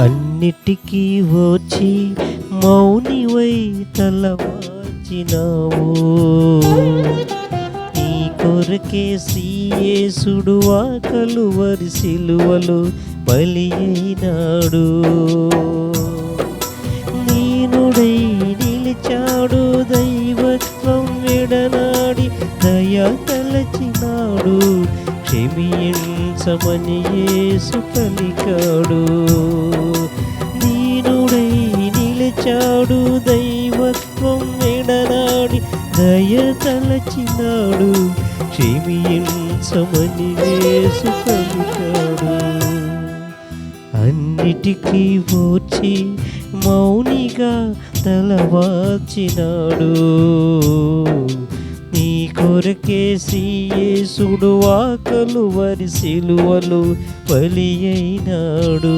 అన్నిటికీ వచ్చి మౌనివై తలవాచినావు. నీ కొరకే సీయేసుడు ఆకలు వరి సిలువలు బలి అయినాడు. నీనుడై నిలిచాడు దైవత్వం దయ తలచినాడు క్షమించమని యేసు పలికాడు దీనుడై నిలిచాడు దైవత్వం ఎడనాడి దయ తలచినాడు. క్షమించమని యేసు పలికాడు అన్నిటికీ ఓర్చి మౌనిగా తలవాచినాడు. నీ కొరకేసి యేసుడు ఆకలు వరి సిలువలు బలి అయినాడు